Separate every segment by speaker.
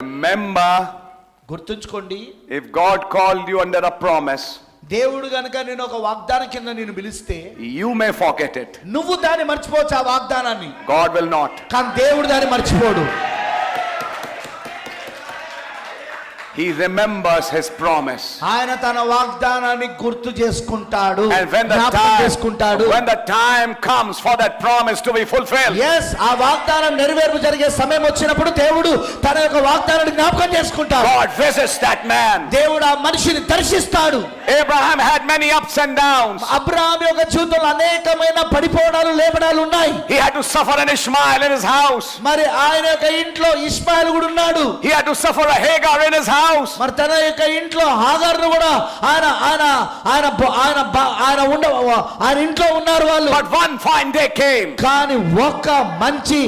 Speaker 1: Remember,
Speaker 2: గుర్తుంచుకోండి
Speaker 1: if God called you under a promise,
Speaker 2: దేవుడు గనుక నేను ఒక వాగ్దానం కింద నేను పిలిస్తే
Speaker 1: you may forget it.
Speaker 2: నువ్వు దాన్ని మర్చిపోవచ్చు ఆ వాగ్దానాన్ని
Speaker 1: God will not.
Speaker 2: కానీ దేవుడు దాన్ని మర్చిపోడు
Speaker 1: He remembers his promise.
Speaker 2: ఆయన తన వాగ్దానాన్ని గుర్తు చేసుకుంటాడు
Speaker 1: And when the time,
Speaker 2: చేసుకుంటాడు
Speaker 1: when the time comes for that promise to be fulfilled,
Speaker 2: yes ఆ వాగ్దానం నెరవేర్పు జరిగే సమయం వచ్చినప్పుడు దేవుడు తన యొక్క వాగ్దానాన్ని జ్ఞాపకం చేసుకుంటాడు
Speaker 1: God visits that man.
Speaker 2: దేవుడు ఆ మనిషిని దర్శిస్తాడు
Speaker 1: Abraham had many ups and downs.
Speaker 2: Abraham యొక్క జీవితంలో అనేకమైన పడిపోవడాలు లేపడాలు ఉన్నాయి
Speaker 1: He had to suffer an Ishmael in his house.
Speaker 2: మరి ఆయన యొక్క ఇంట్లో ఇస్మాయిల్ కూడా ఉన్నాడు
Speaker 1: He had to suffer a Hagar in his house.
Speaker 2: మరి తన యొక్క ఇంట్లో హాగారును కూడా ఆయన ఆయన ఆయన ఆయన ఆయన ఉండ ఆయన ఇంట్లో ఉన్నారు వాళ్ళు
Speaker 1: But one fine day came.
Speaker 2: కానీ ఒక్క మంచి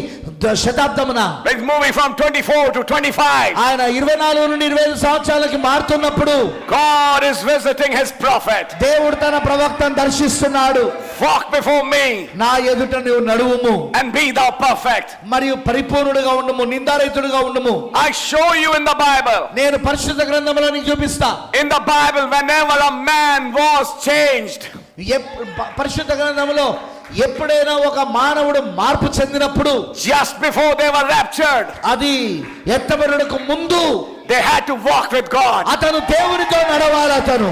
Speaker 2: శతాబ్దమున
Speaker 1: It's moving from 24 to 25.
Speaker 2: ఆయన ఇరవై నాలుగు నుండి ఇరవై ఐదు సంవత్సరాలకి మారుతున్నప్పుడు
Speaker 1: God is visiting his prophet.
Speaker 2: దేవుడు తన ప్రవక్తను దర్శిస్తున్నాడు
Speaker 1: Walk before me
Speaker 2: నా ఎదుట నువ్వు నడువుము
Speaker 1: and be thou perfect.
Speaker 2: మరియు పరిపూర్ణుడుగా ఉండుము నిందారహితుడుగా ఉండుము
Speaker 1: I show you in the Bible.
Speaker 2: నేను పరిశుద్ధ గ్రంథంలో నీకు చూపిస్తా
Speaker 1: the Bible, whenever a man was changed,
Speaker 2: ఎప్- ప- పరిశుద్ధ గ్రంథంలో ఎప్పుడైనా ఒక మానవుడు మార్పు చెందినప్పుడు
Speaker 1: just before they were raptured,
Speaker 2: అది ఎత్తబడుటకు ముందు
Speaker 1: they had to walk with God.
Speaker 2: అతను దేవునితో నడవాలి అతను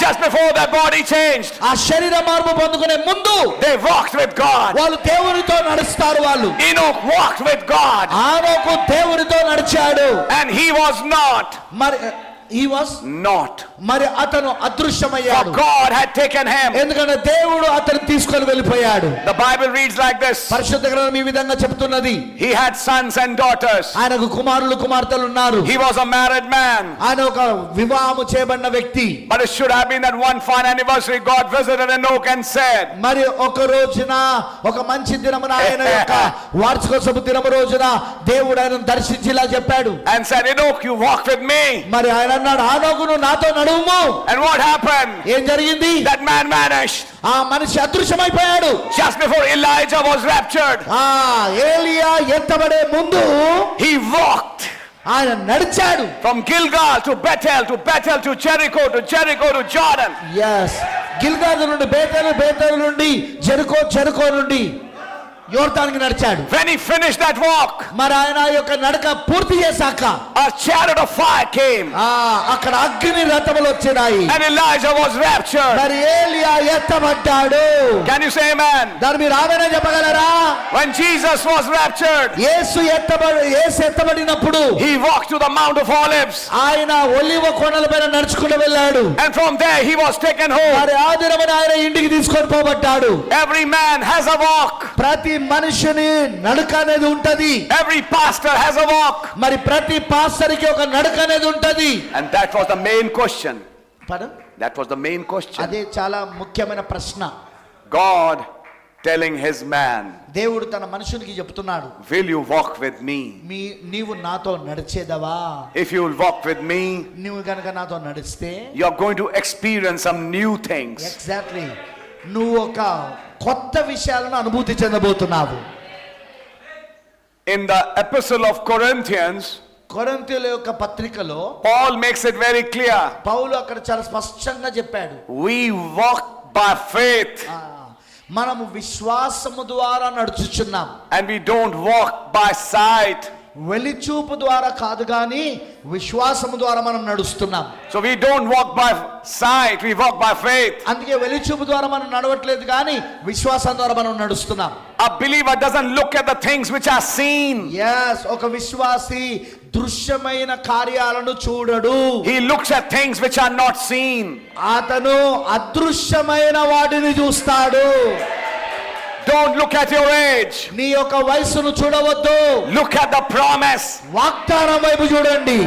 Speaker 1: Just before their body changed,
Speaker 2: ఆ శరీర మార్పు పొందుకునే ముందు
Speaker 1: they walked with God.
Speaker 2: వాళ్ళు దేవునితో నడుస్తారు వాళ్ళు
Speaker 1: Enoch walked with God,
Speaker 2: ఆనోకు దేవునితో నడిచాడు
Speaker 1: and he was not,
Speaker 2: మరి ఈ వాస్
Speaker 1: not.
Speaker 2: మరి అతను
Speaker 1: For
Speaker 2: అదృశ్యమయ్యాడు
Speaker 1: God had taken him.
Speaker 2: ఎందుకంటే దేవుడు అతను తీసుకొని వెళ్ళిపోయాడు
Speaker 1: The Bible reads like this
Speaker 2: పరిశుద్ధ గ్రంథం ఈ విధంగా చెప్తున్నది
Speaker 1: He had sons and daughters.
Speaker 2: ఆయనకు కుమారులు కుమార్తెలు ఉన్నారు
Speaker 1: He was a married man.
Speaker 2: ఆయన ఒక వివాహము చేయబడిన వ్యక్తి
Speaker 1: But it should have been that one fine anniversary God visited Enoch and said,
Speaker 2: మరి ఒక రోజున ఒక మంచి దినమున ఆయన యొక్క వార్షికోత్సవ దినము రోజున దేవుడు ఆయనను దర్శించి ఇలా చెప్పాడు
Speaker 1: and said, Enoch, you walk with me.
Speaker 2: మరి ఆయన అన్నాడు ఆనోకును నాతో నడువుము.
Speaker 1: అండ్ వాట్ హ్యాపెన్
Speaker 2: ఏం జరిగింది?
Speaker 1: దట్ మ్యాన్ వానిష్
Speaker 2: ఆ మనిషి అదృశ్యమైపోయాడు.
Speaker 1: Just before Elijah was raptured
Speaker 2: ఆ ఏలియా ఎత్తబడే ముందు
Speaker 1: హి వాక్డ్
Speaker 2: ఆయన నడిచాడు.
Speaker 1: From Gilgal to Bethel to Bethel to Jericho to Jericho to Jordan
Speaker 2: yes. Gilgal నుండి బెథెల్ బెథెల్ నుండి జెరికో జెరికో నుండి. యోర్దానికి నడిచాడు
Speaker 1: When he finished that walk,
Speaker 2: మరి ఆయన ఆ యొక్క నడక పూర్తి చేశాక
Speaker 1: a chariot of fire came,
Speaker 2: ఆ అక్కడ అగ్ని రథములు వచ్చినాయి
Speaker 1: and Elijah was raptured.
Speaker 2: మరి ఏలియా ఎత్తబడ్డాడు
Speaker 1: Can you say amen?
Speaker 2: దాని మీరు ఆమెనే చెప్పగలరా
Speaker 1: When Jesus was raptured,
Speaker 2: Yesu ఎత్తబడి Yesu ఎత్తబడినప్పుడు
Speaker 1: he walked to the Mount of Olives,
Speaker 2: ఆయన ఒలివ కొండల పైన నడుచుకుంటూ వెళ్ళాడు
Speaker 1: and from there he was taken home.
Speaker 2: మరి ఆ దినమున ఆయన ఇంటికి తీసుకొని పోబడ్డాడు
Speaker 1: Every man has a walk,
Speaker 2: ప్రతి మనిషిని నడక అనేది ఉంటది
Speaker 1: every pastor has a walk.
Speaker 2: మరి ప్రతి పాస్టర్కి ఒక నడక అనేది ఉంటది
Speaker 1: And that was the main question.
Speaker 2: పద-
Speaker 1: That was the main question.
Speaker 2: అదే చాలా ముఖ్యమైన ప్రశ్న
Speaker 1: God telling his man,
Speaker 2: దేవుడు తన మనుషునికి చెప్తున్నాడు
Speaker 1: Will you walk with me?
Speaker 2: మీ నీవు నాతో నడిచేదవా
Speaker 1: If you will walk with me,
Speaker 2: నువ్వు గనక నాతో నడిస్తే
Speaker 1: you're going to experience some new things.
Speaker 2: Exactly నువ్వు ఒక కొత్త విషయాలను అనుభూతి చెందబోతున్నావు.
Speaker 1: In the episode of Corinthians
Speaker 2: కొరెంథియల యొక్క పత్రికలో
Speaker 1: Paul makes it very clear
Speaker 2: Paul అక్కడ చాలా స్పష్టంగా చెప్పాడు.
Speaker 1: వి వాక్ బై
Speaker 2: ఫేత్ మనము విశ్వాసము ద్వారా నడుచుచున్నాం.
Speaker 1: And we don't walk by sight
Speaker 2: వెలిచూపు ద్వారా కాదు కానీ విశ్వాసము ద్వారా మనం నడుస్తున్నాం
Speaker 1: So we don't walk by sight, we walk by faith.
Speaker 2: అందుకే వెలిచూపు ద్వారా మనం నడవట్లేదు కానీ విశ్వాసం ద్వారా మనం నడుస్తున్నాం
Speaker 1: A believer doesn't look at the things which are seen,
Speaker 2: yes ఒక విశ్వాసి దృశ్యమైన కార్యాలను చూడడు
Speaker 1: he looks at things which are not seen.
Speaker 2: అతను అదృశ్యమైన వాటిని చూస్తాడు
Speaker 1: Don't look at your age,
Speaker 2: నీ యొక్క వయసును చూడవద్దు
Speaker 1: look at the promise.
Speaker 2: వాగ్దానం వైపు చూడండి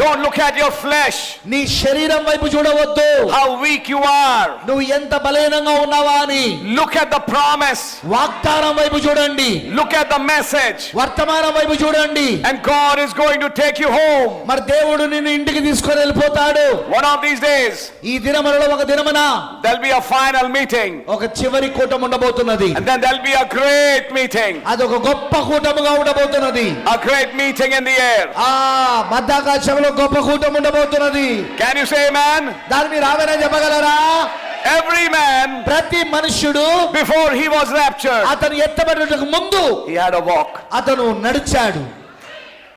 Speaker 1: Don't look at your flesh,
Speaker 2: నీ శరీరం వైపు చూడవద్దు
Speaker 1: how weak you are.
Speaker 2: నువ్వు ఎంత బలహీనంగా ఉన్నావా అని
Speaker 1: Look at the promise.
Speaker 2: వాగ్దానం వైపు చూడండి
Speaker 1: Look at the message.
Speaker 2: వర్తమానం వైపు చూడండి
Speaker 1: And God is going to take you home.
Speaker 2: మరి దేవుడు నిన్ను ఇంటికి తీసుకొని వెళ్ళిపోతాడు
Speaker 1: One of these days,
Speaker 2: ఈ దినములలో ఒక దినమున
Speaker 1: there'll be a final meeting.
Speaker 2: ఒక చివరి కూటం ఉండబోతున్నది
Speaker 1: And then there'll be a great meeting.
Speaker 2: అది ఒక గొప్ప కూటముగా ఉండబోతున్నది
Speaker 1: A great meeting in the air.
Speaker 2: ఆ మధ్యాకాశంలో గొప్ప కూటం ఉండబోతున్నది
Speaker 1: Can you say amen?
Speaker 2: దాని మీరు ఆమెనే చెప్పగలరా
Speaker 1: Every man,
Speaker 2: ప్రతి మనుష్యుడు
Speaker 1: before he was raptured,
Speaker 2: అతను ఎత్తబడటకు ముందు
Speaker 1: he had a walk.
Speaker 2: అతను నడిచాడు